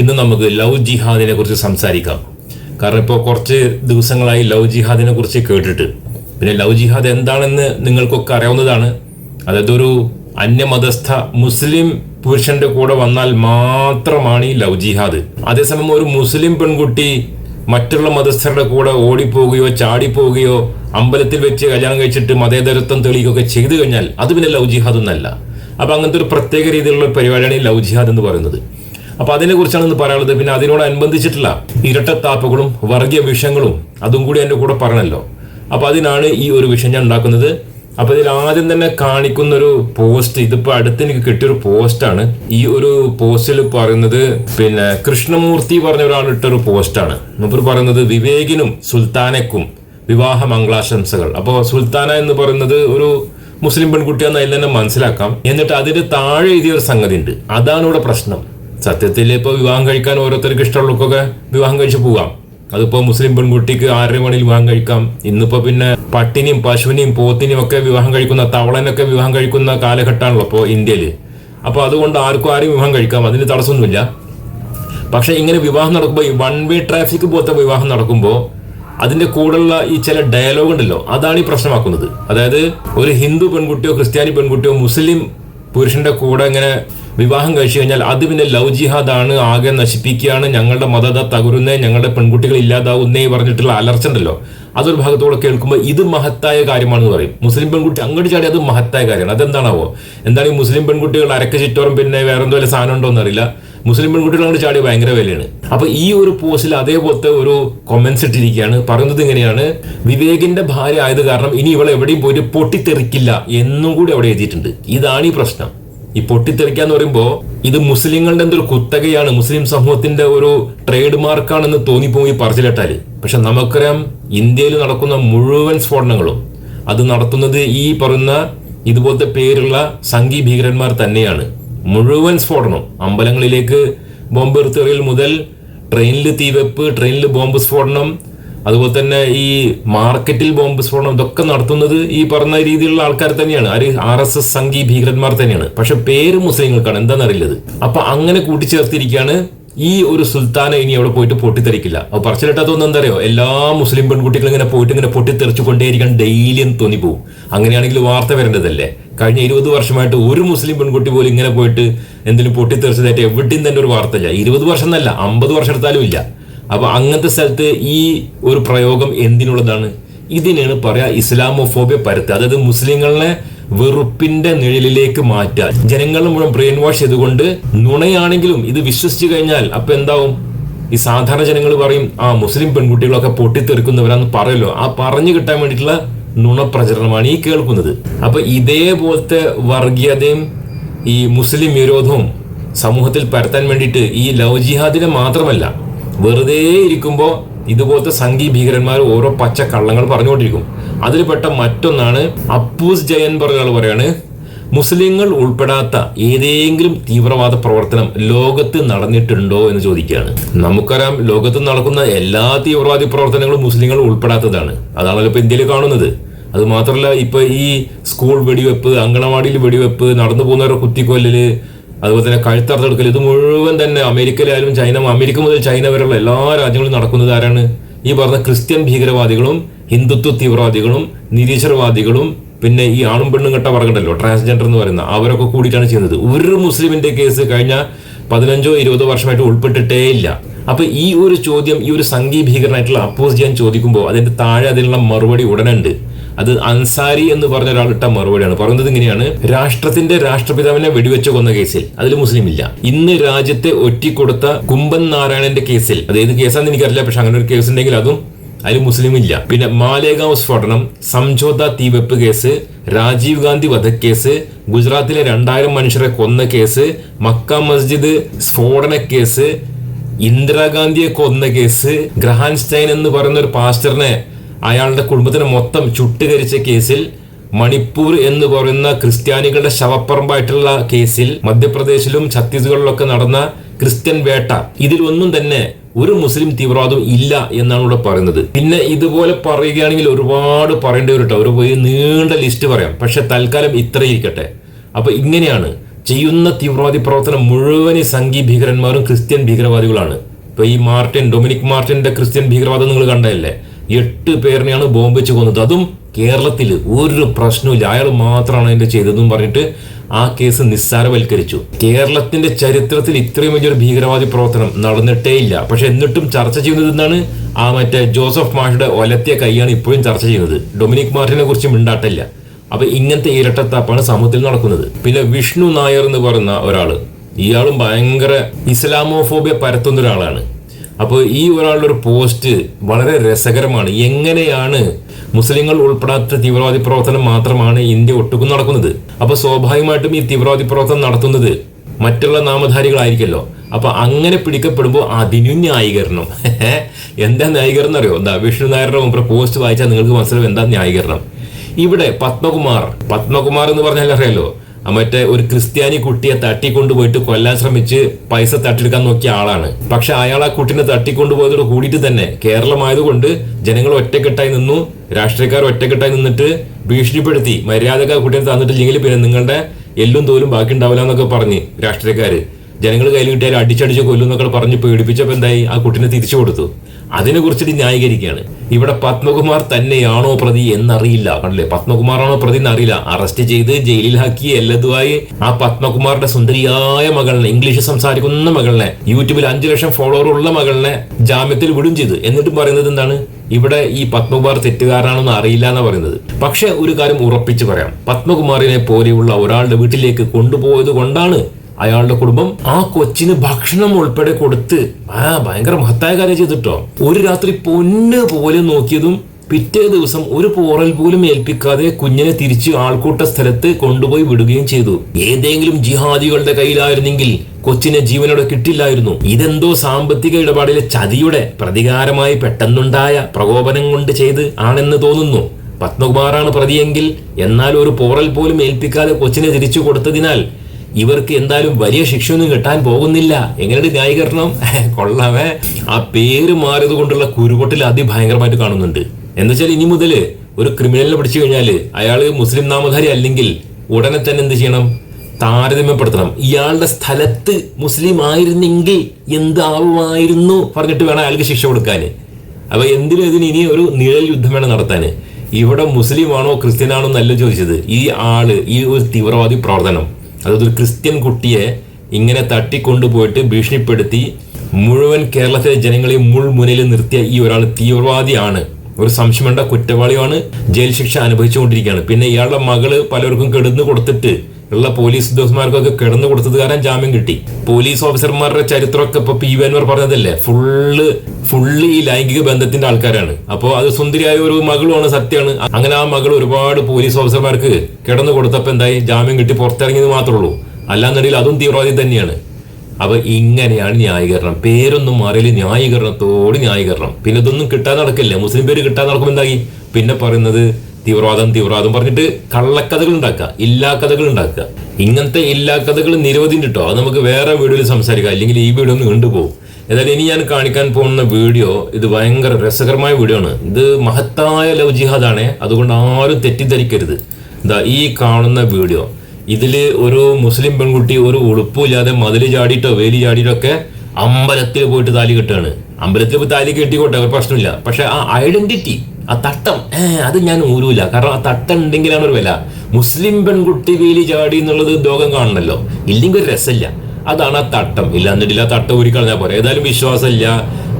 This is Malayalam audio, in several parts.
ഇന്ന് നമുക്ക് ലവ് ജിഹാദിനെ കുറിച്ച് സംസാരിക്കാം. കാരണം ഇപ്പോൾ കുറച്ച് ദിവസങ്ങളായി ലവ് ജിഹാദിനെ കുറിച്ച് കേട്ടിട്ട്. പിന്നെ ലവ് ജിഹാദ് എന്താണെന്ന് നിങ്ങൾക്കൊക്കെ അറിയാവുന്നതാണ്. അതായത് ഒരു അന്യമതസ്ഥ മുസ്ലിം പുരുഷന്റെ കൂടെ വന്നാൽ മാത്രമാണ് ഈ ലവ് ജിഹാദ്. അതേസമയം ഒരു മുസ്ലിം പെൺകുട്ടി മറ്റുള്ള മതസ്ഥരുടെ കൂടെ ഓടിപ്പോവുകയോ ചാടിപ്പോവുകയോ അമ്പലത്തിൽ വെച്ച് കല്യാണം കഴിച്ചിട്ട് മതേതരത്വം തെളിയിക്കുകയൊക്കെ ചെയ്തു കഴിഞ്ഞാൽ അത് പിന്നെ ലവ് ജിഹാദ് ഒന്നല്ല. അപ്പൊ അങ്ങനത്തെ ഒരു പ്രത്യേക രീതിയിലുള്ള പരിപാടിയാണ് ഈ ലവ് ജിഹാദ് എന്ന് പറയുന്നത്. അപ്പൊ അതിനെ കുറിച്ചാണ് ഇന്ന് പറയാനുള്ളത്. പിന്നെ അതിനോടനുബന്ധിച്ചിട്ടുള്ള ഇരട്ടത്താപ്പുകളും വർഗീയ വിഷങ്ങളും അതും കൂടി എന്റെ കൂടെ പറയണല്ലോ. അപ്പൊ അതിനാണ് ഈ ഒരു വിഷയം ഞാൻ ഉണ്ടാക്കുന്നത്. അപ്പൊ ഇതിൽ ആദ്യം തന്നെ കാണിക്കുന്ന ഒരു പോസ്റ്റ് ഇതിപ്പോ അടുത്ത് എനിക്ക് കിട്ടിയൊരു പോസ്റ്റാണ്. ഈ ഒരു പോസ്റ്റിൽ പറയുന്നത് പിന്നെ കൃഷ്ണമൂർത്തി പറഞ്ഞ ഒരാൾ ഇട്ടൊരു പോസ്റ്റാണ്. മുപ്പർ പറയുന്നത് വിവേകിനും സുൽത്താനക്കും വിവാഹ മംഗളാശംസകൾ. അപ്പോൾ സുൽത്താന എന്ന് പറയുന്നത് ഒരു മുസ്ലിം പെൺകുട്ടിയാന്ന് അതിൽ തന്നെ മനസ്സിലാക്കാം. എന്നിട്ട് അതിന്റെ താഴെ എഴുതിയ ഒരു സംഗതി ഉണ്ട് അതാണ് ഇവിടെ പ്രശ്നം. സത്യത്തിൽ ഇപ്പോൾ വിവാഹം കഴിക്കാൻ ഓരോരുത്തർക്ക് ഇഷ്ടമുള്ളവർക്കൊക്കെ വിവാഹം കഴിച്ച് പോകാം അതിപ്പോൾ മുസ്ലിം പെൺകുട്ടിക്ക് ആറര മണിയിൽ വിവാഹം കഴിക്കാം. ഇന്നിപ്പോൾ പിന്നെ പട്ടിനെയും പശുവിനെയും പോത്തിനെയും ഒക്കെ വിവാഹം കഴിക്കുന്ന തവളനൊക്കെ വിവാഹം കഴിക്കുന്ന കാലഘട്ടമാണല്ലോ ഇപ്പോൾ ഇന്ത്യയിൽ. അപ്പോൾ അതുകൊണ്ട് ആർക്കും ആരും വിവാഹം കഴിക്കാം. അതിന് തടസ്സമൊന്നുമില്ല. പക്ഷെ ഇങ്ങനെ വിവാഹം നടക്കുമ്പോൾ ഈ വൺ വേ ട്രാഫിക് പോലത്തെ വിവാഹം നടക്കുമ്പോൾ അതിന്റെ കൂടെയുള്ള ഈ ചില ഡയലോഗ് ഉണ്ടല്ലോ അതാണ് ഈ പ്രശ്നമാക്കുന്നത്. അതായത് ഒരു ഹിന്ദു പെൺകുട്ടിയോ ക്രിസ്ത്യാനി പെൺകുട്ടിയോ മുസ്ലിം പുരുഷന്റെ കൂടെ ഇങ്ങനെ വിവാഹം കഴിച്ചു കഴിഞ്ഞാൽ അത് പിന്നെ ലവ് ജിഹാദാണ് ആകെ നശിപ്പിക്കുകയാണ്. ഞങ്ങളുടെ മതത തകരുന്നേ ഞങ്ങളുടെ പെൺകുട്ടികൾ ഇല്ലാതാവുന്നേ പറഞ്ഞിട്ടുള്ള അലർച്ച ഉണ്ടല്ലോ. അതൊരു ഭാഗത്തോടെ കേൾക്കുമ്പോൾ ഇത് മഹത്തായ കാര്യമാണെന്ന് പറയും. മുസ്ലിം പെൺകുട്ടി അങ്ങോട്ട് ചാടി അത് മഹത്തായ കാര്യമാണ്. അതെന്താണാവോ? എന്താണ് ഈ മുസ്ലിം പെൺകുട്ടികൾ അരക്ക ചുറ്റോറും പിന്നെ വേറെ എന്തോ വല്ല സാധനം ഉണ്ടോ എന്നറിയില്ല. മുസ്ലിം പെൺകുട്ടികൾ അങ്ങോട്ട് ചാടി ഭയങ്കര വിലയാണ്. അപ്പൊ ഈ ഒരു പോസ്റ്റിൽ അതേപോലത്തെ ഒരു കൊമന്റ്സ് ഇട്ടിരിക്കുകയാണ്. പറയുന്നത് ഇങ്ങനെയാണ്. വിവേകിന്റെ ഭാര്യ ആയത് കാരണം ഇനി ഇവളെ എവിടെയും പോയിട്ട് പൊട്ടിത്തെറിക്കില്ല എന്നും കൂടി അവിടെ എഴുതിയിട്ടുണ്ട്. ഇതാണ് ഈ പ്രശ്നം. ഈ പൊട്ടിത്തെറിക്കുക എന്ന് പറയുമ്പോൾ ഇത് മുസ്ലിങ്ങളുടെ എന്തൊരു കുത്തകയാണ്? മുസ്ലിം സമൂഹത്തിന്റെ ഒരു ട്രേഡ് മാർക്കാണെന്ന് തോന്നിപ്പോയി പറച്ചിലിട്ടാൽ. പക്ഷെ നമുക്കറിയാം ഇന്ത്യയിൽ നടക്കുന്ന മുഴുവൻ സ്ഫോടനങ്ങളും അത് നടത്തുന്നത് ഈ പറയുന്ന ഇതുപോലത്തെ പേരുള്ള സംഘി ഭീകരന്മാർ തന്നെയാണ്. മുഴുവൻ സ്ഫോടനം അമ്പലങ്ങളിലേക്ക് ബോംബ് എറിത്തെറിയൽ മുതൽ ട്രെയിനിൽ തീവെപ്പ് ട്രെയിനിൽ ബോംബ് സ്ഫോടനം അതുപോലെ തന്നെ ഈ മാർക്കറ്റിൽ ബോംബ് സ്ഫോടനം ഇതൊക്കെ നടത്തുന്നത് ഈ പറഞ്ഞ രീതിയിലുള്ള ആൾക്കാർ തന്നെയാണ്. ആര്? ആർ എസ് എസ് സംഘി ഭീകരന്മാർ തന്നെയാണ്. പക്ഷെ പേര് മുസ്ലിങ്ങൾക്കാണ്. എന്താണെന്നറിയില്ലത് അപ്പൊ അങ്ങനെ കൂട്ടിച്ചേർത്തിരിക്കുകയാണ് ഈ ഒരു സുൽത്താന ഇനി അവിടെ പോയിട്ട് പൊട്ടിത്തെറിക്കില്ല. അപ്പൊ പറച്ചിലിട്ടാത്തൊന്നും എന്താ അറിയോ? എല്ലാ മുസ്ലിം പെൺകുട്ടികളും ഇങ്ങനെ പോയിട്ട് ഇങ്ങനെ പൊട്ടിത്തെറിച്ചു കൊണ്ടേയിരിക്കാൻ ഡെയിലി എന്ന് പോകും അങ്ങനെയാണെങ്കിൽ വാർത്ത വരേണ്ടതല്ലേ? കഴിഞ്ഞ ഇരുപത് വർഷമായിട്ട് ഒരു മുസ്ലിം പെൺകുട്ടി പോലും ഇങ്ങനെ പോയിട്ട് എന്തെങ്കിലും പൊട്ടിത്തെറിച്ചതായിട്ട് എവിടെയും തന്നെ ഒരു വാർത്തയില്ല. ഇരുപത് വർഷം എന്നല്ല അമ്പത് വർഷം എടുത്താലും ഇല്ല. അപ്പൊ അങ്ങനത്തെ സ്ഥലത്ത് ഈ ഒരു പ്രയോഗം എന്തിനുള്ളതാണ്? ഇതിനാണ് പറയാ ഇസ്ലാമോഫോബിയ പരത്തുക അതായത് മുസ്ലിങ്ങളെ വെറുപ്പിന്റെ നിഴലിലേക്ക് മാറ്റാൻ. ജനങ്ങളെ മുഴുവൻ ബ്രെയിൻ വാഷ് ചെയ്തുകൊണ്ട് നുണയാണെങ്കിലും ഇത് വിശ്വസിച്ചു കഴിഞ്ഞാൽ അപ്പൊ എന്താവും? ഈ സാധാരണ ജനങ്ങൾ പറയും ആ മുസ്ലിം പെൺകുട്ടികളൊക്കെ പൊട്ടിത്തെറിക്കുന്നവരാന്ന് പറയല്ലോ ആ പറഞ്ഞു കിട്ടാൻ വേണ്ടിയിട്ടുള്ള നുണപ്രചരണമാണ് ഈ കേൾക്കുന്നത്. അപ്പൊ ഇതേപോലത്തെ വർഗീയതയും ഈ മുസ്ലിം വിരോധവും സമൂഹത്തിൽ പരത്താൻ വേണ്ടിയിട്ട് ഈ ലവ് ജിഹാദിനെ മാത്രമല്ല വെറുതെ ഇരിക്കുമ്പോൾ ഇതുപോലത്തെ സംഘി ഭീകരന്മാർ ഓരോ പച്ച കള്ളങ്ങൾ പറഞ്ഞുകൊണ്ടിരിക്കും. അതിൽപ്പെട്ട മറ്റൊന്നാണ് അപ്പൂസ് ജയൻ പറഞ്ഞ ആൾ പറയാണ് മുസ്ലിങ്ങൾ ഉൾപ്പെടാത്ത ഏതെങ്കിലും തീവ്രവാദ പ്രവർത്തനം ലോകത്ത് നടന്നിട്ടുണ്ടോ എന്ന് ചോദിക്കുകയാണ്. നമുക്കറിയാം ലോകത്ത് നടക്കുന്ന എല്ലാ തീവ്രവാദി പ്രവർത്തനങ്ങളും മുസ്ലിങ്ങൾ ഉൾപ്പെടാത്തതാണ്. അതാണല്ലോ ഇപ്പൊ ഇന്ത്യയിൽ കാണുന്നത്. അത് മാത്രമല്ല ഇപ്പൊ ഈ സ്കൂൾ വെടിവെപ്പ് അങ്കണവാടിയിൽ വെടിവെപ്പ് നടന്നു പോകുന്നവരുടെ കുത്തിക്കൊല്ലല് അതുപോലെ തന്നെ കഴുത്തറുത്തെടുക്കൽ. ഇത് മുഴുവൻ തന്നെ അമേരിക്കയിലായാലും ചൈന അമേരിക്ക മുതൽ ചൈന വരെയുള്ള എല്ലാ രാജ്യങ്ങളും നടക്കുന്നത് ആരാണ്? ഈ പറഞ്ഞ ക്രിസ്ത്യൻ ഭീകരവാദികളും ഹിന്ദുത്വ തീവ്രവാദികളും നിരീശ്വരവാദികളും പിന്നെ ഈ ആണും പെണ്ണും കെട്ട വർഗമുണ്ടല്ലോ ട്രാൻസ്ജെൻഡർ എന്ന് പറയുന്ന അവരൊക്കെ കൂടിയിട്ടാണ് ചെയ്യുന്നത്. ഒരു മുസ്ലിമിന്റെ കേസ് കഴിഞ്ഞ പതിനഞ്ചോ ഇരുപതോ വർഷമായിട്ട് ഉൾപ്പെട്ടിട്ടേ ഇല്ല. അപ്പൊ ഈ ഒരു ചോദ്യം ഈ ഒരു സംഘീ ഭീകരനായിട്ടുള്ള അപ്പോസ് ചെയ്യാൻ ചോദിക്കുമ്പോൾ അതിന്റെ താഴെ അതിനുള്ള മറുപടി ഉടനുണ്ട്. അത് അൻസാരി എന്ന് പറഞ്ഞ ഒരാൾ ഇട്ട മറുപടിയാണ്. പറയുന്നത് ഇങ്ങനെയാണ് രാഷ്ട്രത്തിന്റെ രാഷ്ട്രപിതാവിനെ വെടിവെച്ച് കൊന്ന കേസിൽ അതിൽ മുസ്ലിം ഇല്ല ഇന്ന് രാജ്യത്തെ ഒറ്റിക്കൊടുത്ത കുമ്പൻ നാരായണന്റെ കേസിൽ അത് ഏത് കേസാണെന്ന് എനിക്കറിയില്ല പക്ഷെ അങ്ങനെ ഒരു കേസ് ഉണ്ടെങ്കിൽ അതും അതിൽ മുസ്ലിം ഇല്ല പിന്നെ മാലേഗാവ് സ്ഫോടനം സംജോത തീവെപ്പ് കേസ് രാജീവ് ഗാന്ധി വധക്കേസ് ഗുജറാത്തിലെ രണ്ടായിരം മനുഷ്യരെ കൊന്ന കേസ് മക്ക മസ്ജിദ് സ്ഫോടന കേസ് ഇന്ദിരാഗാന്ധിയെ കൊന്ന കേസ് ഗ്രഹാൻസ്റ്റൈൻ എന്ന് പറയുന്ന ഒരു പാസ്റ്ററിനെ അയാളുടെ കുടുംബത്തിന് മൊത്തം ചുട്ടുകരിച്ച കേസിൽ മണിപ്പൂർ എന്ന് പറയുന്ന ക്രിസ്ത്യാനികളുടെ ശവപ്പറമ്പായിട്ടുള്ള കേസിൽ മധ്യപ്രദേശിലും ഛത്തീസ്ഗഡിലൊക്കെ നടന്ന ക്രിസ്ത്യൻ വേട്ട. ഇതിലൊന്നും തന്നെ ഒരു മുസ്ലിം തീവ്രവാദവും ഇല്ല എന്നാണ് ഇവിടെ പറയുന്നത്. പിന്നെ ഇതുപോലെ പറയുകയാണെങ്കിൽ ഒരുപാട് പറയേണ്ടി വരും കേട്ടോ. ഒരു നീണ്ട ലിസ്റ്റ് പറയാം. പക്ഷെ തൽക്കാലം ഇത്രയിരിക്കട്ടെ അപ്പൊ ഇങ്ങനെയാണ് ചെയ്യുന്ന തീവ്രവാദി പ്രവർത്തനം മുഴുവൻ ഈ സംഘി ഭീകരന്മാരും ക്രിസ്ത്യൻ ഭീകരവാദികളാണ്. ഇപ്പൊ ഈ മാർട്ടിൻ ഡൊമിനിക് മാർട്ടിന്റെ ക്രിസ്ത്യൻ ഭീകരവാദം നിങ്ങൾ കണ്ടതല്ലേ? എട്ട് പേരിനെയാണ് ബോംബ് വെച്ച് കൊന്നത്. അതും കേരളത്തിൽ ഒരു പ്രശ്നമില്ല അയാൾ മാത്രമാണ് അതിന്റെ ചെയ്തതെന്നും പറഞ്ഞിട്ട് ആ കേസ് നിസ്സാരവൽക്കരിച്ചു. കേരളത്തിന്റെ ചരിത്രത്തിൽ ഇത്രയും വലിയൊരു ഭീകരവാദി പ്രവർത്തനം നടന്നിട്ടേ ഇല്ല. പക്ഷെ എന്നിട്ടും ചർച്ച ചെയ്യുന്നത് എന്നാണ് ആ മറ്റേ ജോസഫ് മാഷയുടെ ഒലത്തിയ കൈയാണ് ഇപ്പോഴും ചർച്ച ചെയ്യുന്നത്. ഡൊമിനിക് മാർട്ടിനെ കുറിച്ച് മിണ്ടാട്ടില്ല. അപ്പൊ ഇങ്ങനത്തെ ഇരട്ടത്താപ്പാണ് സമൂഹത്തിൽ നടക്കുന്നത്. പിന്നെ വിഷ്ണു നായർ എന്ന് പറയുന്ന ഒരാൾ. ഇയാളും ഭയങ്കര ഇസ്ലാമോഫോബിയ പരത്തുന്ന ഒരാളാണ്. അപ്പോൾ ഈ ഒരാളുടെ ഒരു പോസ്റ്റ് വളരെ രസകരമാണ്. എങ്ങനെയാണ് മുസ്ലിങ്ങൾ ഉൾപ്പെടാത്ത തീവ്രവാദി പ്രവർത്തനം മാത്രമാണ് ഇന്ത്യ ഒട്ടുക്കും നടക്കുന്നത്? അപ്പോൾ സ്വാഭാവികമായിട്ടും ഈ തീവ്രവാദി പ്രവർത്തനം നടത്തുന്നത് മറ്റുള്ള നാമധാരികളായിരിക്കല്ലോ. അപ്പൊ അങ്ങനെ പിടിക്കപ്പെടുമ്പോൾ അതിനു ന്യായീകരണം. എന്താ ന്യായീകരണം അറിയോ? എന്താ വിഷ്ണു നായരുടെ മുമ്പ് പോസ്റ്റ് വായിച്ചാൽ നിങ്ങൾക്ക് മനസ്സിലാവും എന്താ ന്യായീകരണം. ഇവിടെ പത്മകുമാർ പത്മകുമാർ എന്ന് പറഞ്ഞാൽ അറിയാലോ? മറ്റേ ഒരു ക്രിസ്ത്യാനി കുട്ടിയെ തട്ടിക്കൊണ്ടുപോയിട്ട് കൊല്ലാൻ ശ്രമിച്ച് പൈസ തട്ടിയെടുക്കാൻ നോക്കിയ ആളാണ്. പക്ഷെ അയാൾ ആ കുട്ടിനെ തട്ടിക്കൊണ്ടുപോയതോട് കൂടിയിട്ട് തന്നെ കേരളമായതുകൊണ്ട് ജനങ്ങൾ ഒറ്റക്കെട്ടായി നിന്നു. രാഷ്ട്രീയക്കാർ ഒറ്റക്കെട്ടായി നിന്നിട്ട് ഭീഷണിപ്പെടുത്തി. മര്യാദയ്ക്ക് ആ കുട്ടിയെ തന്നിട്ടില്ലെങ്കിൽ പിന്നെ നിങ്ങളുടെ എല്ലും തോലും ബാക്കി ഉണ്ടാവില്ല എന്നൊക്കെ പറഞ്ഞ് രാഷ്ട്രീയക്കാര്. ജനങ്ങൾ കയ്യിൽ കിട്ടിയാൽ അടിച്ചടിച്ച് കൊല്ലും എന്നൊക്കെ പറഞ്ഞ് പേടിപ്പിച്ചപ്പോൾ എന്തായി? ആ കുട്ടിനെ തിരിച്ചു കൊടുത്തു. അതിനെ കുറിച്ചിട്ട് ന്യായീകരിക്കുകയാണ്. ഇവിടെ പത്മകുമാർ തന്നെയാണോ പ്രതി എന്നറിയില്ല. കണ്ടില്ലേ? പത്മകുമാറാണോ പ്രതി എന്നറിയില്ല. അറസ്റ്റ് ചെയ്ത് ജയിലിലാക്കി എല്ലതുമായി ആ പത്മകുമാറിന്റെ സുന്ദരിയായ മകളിനെ ഇംഗ്ലീഷ് സംസാരിക്കുന്ന മകളിനെ യൂട്യൂബിൽ അഞ്ചു ലക്ഷം ഫോളോവർ ഉള്ള മകളിനെ ജാമ്യത്തിൽ വിടും ചെയ്ത്. എന്നിട്ടും പറയുന്നത് എന്താണ്? ഇവിടെ ഈ പത്മകുമാർ തെറ്റുകാരനാണെന്ന് അറിയില്ല എന്ന് പറയുന്നത്. പക്ഷെ ഒരു കാര്യം ഉറപ്പിച്ചു പറയാം. പത്മകുമാറിനെ പോലെയുള്ള ഒരാളുടെ വീട്ടിലേക്ക് കൊണ്ടുപോയത് കൊണ്ടാണ് അയാളുടെ കുടുംബം ആ കൊച്ചിന് ഭക്ഷണം ഉൾപ്പെടെ കൊടുത്ത് ആ ഭയങ്കര മഹത്തായ കാര്യം ചെയ്തിട്ടോ. ഒരു രാത്രി പൊന്ന് പോലെ നോക്കിയതും പിറ്റേ ദിവസം ഒരു പോറൽ പോലും ഏൽപ്പിക്കാതെ കുഞ്ഞിനെ തിരിച്ച് ആൾക്കൂട്ട സ്ഥലത്ത് കൊണ്ടുപോയി വിടുകയും ചെയ്തു. ഏതെങ്കിലും ജിഹാദികളുടെ കയ്യിലായിരുന്നെങ്കിൽ കൊച്ചിനെ ജീവനോടെ കിട്ടില്ലായിരുന്നു. ഇതെന്തോ സാമ്പത്തിക ഇടപാടിലെ ചതിയുടെ പ്രതികാരമായി പെട്ടെന്നുണ്ടായ പ്രകോപനം കൊണ്ട് ചെയ്ത് ആണെന്ന് തോന്നുന്നു. പത്മകുമാറാണ് പ്രതിയെങ്കിൽ എന്നാൽ ഒരു പോറൽ പോലും ഏൽപ്പിക്കാതെ കൊച്ചിനെ തിരിച്ചു കൊടുത്തതിനാൽ ഇവർക്ക് എന്തായാലും വലിയ ശിക്ഷയൊന്നും കിട്ടാൻ പോകുന്നില്ല. എങ്ങനെയുണ്ട് ന്യായീകരണം? കൊള്ളാമേ. ആ പേര് മാറിയത് കൊണ്ടുള്ള കുരുകൊട്ടിൽ അതിഭയങ്കരമായിട്ട് കാണുന്നുണ്ട്. എന്നുവെച്ചാൽ ഇനി മുതൽ ഒരു ക്രിമിനലിനെ പിടിച്ചു കഴിഞ്ഞാൽ അയാൾ മുസ്ലിം നാമധാരി അല്ലെങ്കിൽ ഉടനെ തന്നെ എന്ത് ചെയ്യണം? താരതമ്യപ്പെടുത്തണം. ഇയാളുടെ സ്ഥലത്ത് മുസ്ലിം ആയിരുന്നെങ്കിൽ എന്താവുമായിരുന്നു പറഞ്ഞിട്ട് വേണം അയാൾക്ക് ശിക്ഷ കൊടുക്കാൻ അപ്പൊ എന്തിനും ഇതിന് ഇനി ഒരു നിഴൽ യുദ്ധം വേണം നടത്താന്. ഇവിടെ മുസ്ലിം ആണോ ക്രിസ്ത്യൻ ആണോ എന്നല്ല ചോദിച്ചത്. ഈ ആൾ ഈ ഒരു തീവ്രവാദി പ്രവർത്തനം. അതായത് ഒരു ക്രിസ്ത്യൻ കുട്ടിയെ ഇങ്ങനെ തട്ടിക്കൊണ്ടുപോയിട്ട് ഭീഷണിപ്പെടുത്തി മുഴുവൻ കേരളത്തിലെ ജനങ്ങളെ മുൾമുനയിൽ നിർത്തിയ ഈ ഒരാൾ തീവ്രവാദിയാണ്. ഒരു സംശയമുണ്ട കുറ്റവാളിയാണ് ജയിൽ ശിക്ഷ അനുഭവിച്ചുകൊണ്ടിരിക്കുകയാണ്. പിന്നെ ഇയാളുടെ മകൾ പലർക്കും കെടുന്നു കൊടുത്തിട്ട് ഉള്ള പോലീസ് ഉദ്യോഗസ്ഥന്മാർക്കൊക്കെ കിടന്നു കൊടുത്തത് കാരണം ജാമ്യം കിട്ടി. പോലീസ് ഓഫീസർമാരുടെ ചരിത്രമൊക്കെ ഇപ്പൊ പി വേൻവർ പറഞ്ഞതല്ലേ? ഫുള്ള് ഫുള്ള് ഈ ലൈംഗിക ബന്ധത്തിന്റെ ആൾക്കാരാണ്. അപ്പോൾ അത് സുന്ദരിയായ ഒരു മകളുമാണ് സത്യമാണ്. അങ്ങനെ ആ മകൾ ഒരുപാട് പോലീസ് ഓഫീസർമാർക്ക് കിടന്നു കൊടുത്തപ്പോൾ എന്തായി? ജാമ്യം കിട്ടി പുറത്തിറങ്ങിയത് മാത്രമേ ഉള്ളൂ. അല്ലാന്നുണ്ടെങ്കിൽ അതും തീവ്രവാദി തന്നെയാണ്. അപ്പൊ ഇങ്ങനെയാണ് ന്യായീകരണം. പേരൊന്നും മാറിയില്ല ന്യായീകരണത്തോട് ന്യായീകരണം. പിന്നെ ഇതൊന്നും കിട്ടാൻ നടക്കില്ല. മുസ്ലിം പേര് കിട്ടാൻ നടക്കുമ്പോൾ എന്തായി? പിന്നെ പറയുന്നത് തീവ്രവാദം തീവ്രവാദം പറഞ്ഞിട്ട് കള്ളക്കഥകൾ ഉണ്ടാക്കുക ഇല്ലാ കഥകൾ ഉണ്ടാക്കുക. ഇങ്ങനത്തെ ഇല്ലാ കഥകൾ നിരവധി കിട്ടോ അത് നമുക്ക് വേറെ വീഡിയോയിൽ സംസാരിക്കാം. അല്ലെങ്കിൽ ഈ വീഡിയോ ഒന്ന് കണ്ടുപോകും ഏതായാലും ഇനി ഞാൻ കാണിക്കാൻ പോകുന്ന വീഡിയോ ഇത് ഭയങ്കര രസകരമായ വീഡിയോ ആണ്. ഇത് മഹത്തായ ലവ് ജിഹാദാണ്. അതുകൊണ്ട് ആരും തെറ്റിദ്ധരിക്കരുത്. എന്താ ഈ കാണുന്ന വീഡിയോ. ഇതിൽ ഒരു മുസ്ലിം പെൺകുട്ടി ഒരു ഉളുപ്പില്ലാതെ മതിൽ ചാടിയിട്ടോ വേലി ചാടിയിട്ടോ ഒക്കെ അമ്പലത്തിൽ പോയിട്ട് താലി കെട്ടുകയാണ്. അമ്പലത്തിൽ പോയി താലി കെട്ടിക്കോട്ടെ ഒരു പ്രശ്നമില്ല. പക്ഷെ ആ ഐഡന്റിറ്റി ആ തട്ടം അത് ഞാൻ ഊരൂല. കാരണം ആ തട്ടം ഉണ്ടെങ്കിലാണ് ഒരു വില. മുസ്ലിം പെൺകുട്ടി വേലി ചാടി എന്നുള്ളത് ലോകം കാണണല്ലോ. ഇല്ലെങ്കിൽ ഒരു രസമില്ല. അതാണ് ആ തട്ടം. ഇല്ലാന്നിട്ടില്ല ആ തട്ടം ഊരി കളഞ്ഞാൽ പോരെ. ഏതായാലും വിശ്വാസമില്ല.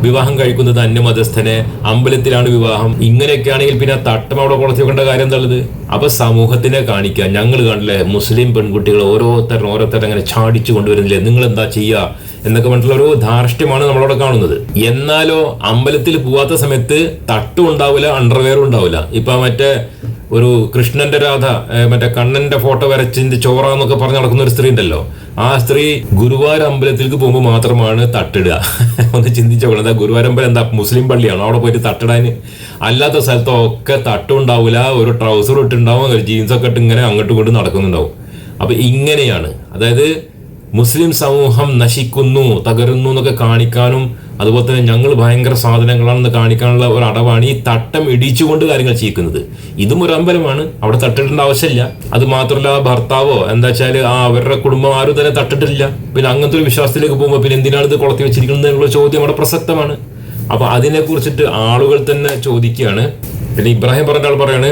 വിവാഹം കഴിക്കുന്നത് അന്യമതസ്ഥനെ അമ്പലത്തിലാണ് വിവാഹം. ഇങ്ങനെയൊക്കെ ആണെങ്കിൽ പിന്നെ തട്ടം അവിടെ കുറച്ച് വെക്കേണ്ട കാര്യം എന്താണത് അപ്പൊ സമൂഹത്തിനെ കാണിക്കുക. ഞങ്ങൾ കാണില്ലേ മുസ്ലിം പെൺകുട്ടികൾ ഓരോരുത്തരും ഓരോരുത്തരും അങ്ങനെ ചാടിച്ചു കൊണ്ടുവരുന്നില്ലേ? നിങ്ങൾ എന്താ ചെയ്യുക? എന്നൊക്കെ പറഞ്ഞിട്ടുള്ള ഒരു ധാർഷ്ട്യമാണ് നമ്മളവിടെ കാണുന്നത്. എന്നാലോ അമ്പലത്തിൽ പോവാത്ത സമയത്ത് തട്ടും ഉണ്ടാവില്ല അണ്ടർവെയറും ഉണ്ടാവില്ല. ഇപ്പൊ മറ്റേ ഒരു കൃഷ്ണന്റെ രാധ മറ്റേ കണ്ണന്റെ ഫോട്ടോ വരച്ചിന്റെ ചോറ എന്നൊക്കെ പറഞ്ഞ് നടക്കുന്ന ഒരു സ്ത്രീ ഉണ്ടല്ലോ. ആ സ്ത്രീ ഗുരുവായൂർ അമ്പലത്തിലേക്ക് പോകുമ്പോൾ മാത്രമാണ് തട്ടിടുക. ഒന്ന് ചിന്തിച്ചോളൂ എന്താ ഗുരുവായൂർ അമ്പലം എന്താ മുസ്ലിം പള്ളിയാണോ? അവിടെ പോയിട്ട് തട്ടിടാൻ അല്ലാത്ത സ്ഥലത്തൊക്കെ തട്ടും ഉണ്ടാവില്ല. ഒരു ട്രൗസർ ഇട്ടുണ്ടാവും ഒരു ജീൻസ് ഒക്കെ ഇട്ട് ഇങ്ങനെ അങ്ങോട്ടും ഇങ്ങോട്ടും നടക്കുന്നുണ്ടാവും. അപ്പൊ ഇങ്ങനെയാണ്. അതായത് മുസ്ലിം സമൂഹം നശിക്കുന്നു തകരുന്നു എന്നൊക്കെ കാണിക്കാനും അതുപോലെ തന്നെ ഞങ്ങൾ ഭയങ്കര സാധനങ്ങളാണെന്ന് കാണിക്കാനുള്ള ഒരു അടവാണ് ഈ തട്ടം ഇടിച്ചുകൊണ്ട് കാര്യങ്ങൾ ചെയ്യിക്കുന്നത്. ഇതും ഒരു അമ്പലമാണ്. അവിടെ തട്ടിടേണ്ട ആവശ്യമില്ല. അത് മാത്രമല്ല ഭർത്താവോ എന്താ വെച്ചാൽ ആ അവരുടെ കുടുംബം ആരും തന്നെ തട്ടിട്ടില്ല. പിന്നെ അങ്ങനത്തെ ഒരു വിശ്വാസത്തിലേക്ക് പോകുമ്പോൾ പിന്നെ എന്തിനാണ് ഇത് കുളത്തി വെച്ചിരിക്കുന്നത് എന്നുള്ള ചോദ്യം അവിടെ പ്രസക്തമാണ്. അപ്പൊ അതിനെ കുറിച്ചിട്ട് ആളുകൾ തന്നെ ചോദിക്കുകയാണ്. പിന്നെ ഇബ്രാഹിം പറഞ്ഞ ആൾ പറയാണ്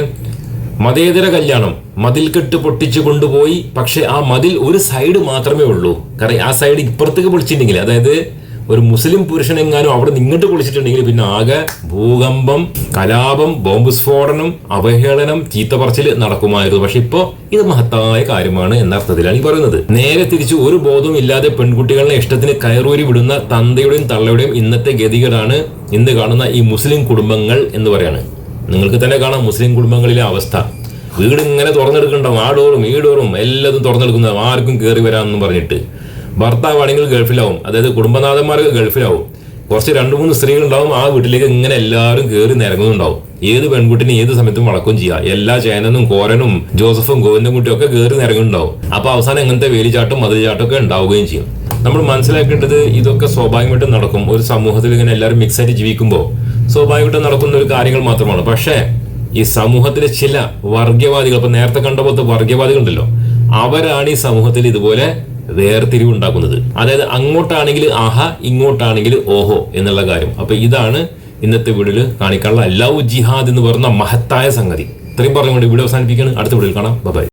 മതേതര കല്യാണം മതിൽ കെട്ട് പൊട്ടിച്ചു കൊണ്ടുപോയി പക്ഷെ ആ മതിൽ ഒരു സൈഡ് മാത്രമേ ഉള്ളൂ. കാരണം ആ സൈഡ് ഇപ്പുറത്തേക്ക് പൊളിച്ചിട്ടുണ്ടെങ്കിൽ അതായത് ഒരു മുസ്ലിം പുരുഷനെങ്ങാനും അവിടെ നിങ്ങോട്ട് പൊളിച്ചിട്ടുണ്ടെങ്കിൽ പിന്നെ ആകെ ഭൂകമ്പം കലാപം ബോംബ് സ്ഫോടനം അവഹേളനം ചീത്ത പറച്ചിൽ നടക്കുമായിരുന്നു. പക്ഷെ ഇപ്പോ ഇത് മഹത്തായ കാര്യമാണ് എന്ന അർത്ഥത്തിലാണ് ഈ പറയുന്നത്. നേരെ തിരിച്ചു ഒരു ബോധവും ഇല്ലാതെ പെൺകുട്ടികളുടെ ഇഷ്ടത്തിന് കയറൂരി വിടുന്ന തന്തയുടെയും തള്ളയുടെയും ഇന്നത്തെ ഗതികളാണ് ഇന്ന് കാണുന്ന ഈ മുസ്ലിം കുടുംബങ്ങൾ എന്ന് പറയാണ്. നിങ്ങൾക്ക് തന്നെ കാണാം മുസ്ലിം കുടുംബങ്ങളിലെ അവസ്ഥ. വീട് ഇങ്ങനെ തുറന്നെടുക്കണ്ടാവും ആ വീടോറും എല്ലാതും തുറന്നെടുക്കുന്നത് ആർക്കും കയറി വരാമെന്നും പറഞ്ഞിട്ട്. ഭർത്താവാണെങ്കിൽ ഗൾഫിലാവും അതായത് കുടുംബനാഥന്മാർക്ക് ഗൾഫിലാവും. കുറച്ച് രണ്ട് മൂന്ന് സ്ത്രീകളുണ്ടാവും ആ വീട്ടിലേക്ക് ഇങ്ങനെ എല്ലാവരും കയറി നിരങ്ങുന്നുണ്ടാവും. ഏത് പെൺകുട്ടിനെ ഏത് സമയത്തും വളക്കും ചെയ്യാം. എല്ലാ ചേനനും കോരനും ജോസഫും ഗോവിന്ദൻ കുട്ടിയും ഒക്കെ കയറി നിരങ്ങുന്നുണ്ടാവും. അപ്പൊ അവസാനം ഇങ്ങനത്തെ വേലിച്ചാട്ടും മതിൽചാട്ടും ഒക്കെ ഉണ്ടാവുകയും ചെയ്യും. നമ്മൾ മനസ്സിലാക്കേണ്ടത് ഇതൊക്കെ സ്വാഭാവികമായിട്ടും നടക്കും. ഒരു സമൂഹത്തിൽ ഇങ്ങനെ എല്ലാവരും മിക്സ് ആയിട്ട് ജീവിക്കുമ്പോൾ സ്വാഭാവികമായിട്ടും നടക്കുന്ന ഒരു കാര്യങ്ങൾ മാത്രമാണ്. പക്ഷേ ഈ സമൂഹത്തിലെ ചില വർഗീയവാദികൾ ഇപ്പൊ നേരത്തെ കണ്ട പോലത്തെ വർഗീയവാദികൾ ഉണ്ടല്ലോ അവരാണ് ഈ സമൂഹത്തിൽ ഇതുപോലെ വേർതിരിവ് ഉണ്ടാക്കുന്നത് അതായത് അങ്ങോട്ടാണെങ്കിൽ ആഹ ഇങ്ങോട്ടാണെങ്കിൽ ഓഹോ എന്നുള്ള കാര്യം. അപ്പൊ ഇതാണ് ഇന്നത്തെ വീഡിയോയിൽ കാണിക്കാനുള്ള ലവ് ജിഹാദ് എന്ന് പറയുന്ന മഹത്തായ സംഗതി. ഇത്രയും പറഞ്ഞുകൊണ്ട് വീഡിയോ അവസാനിപ്പിക്കുകയാണ്. അടുത്ത വീഡിയോയിൽ കാണാം. ബൈ.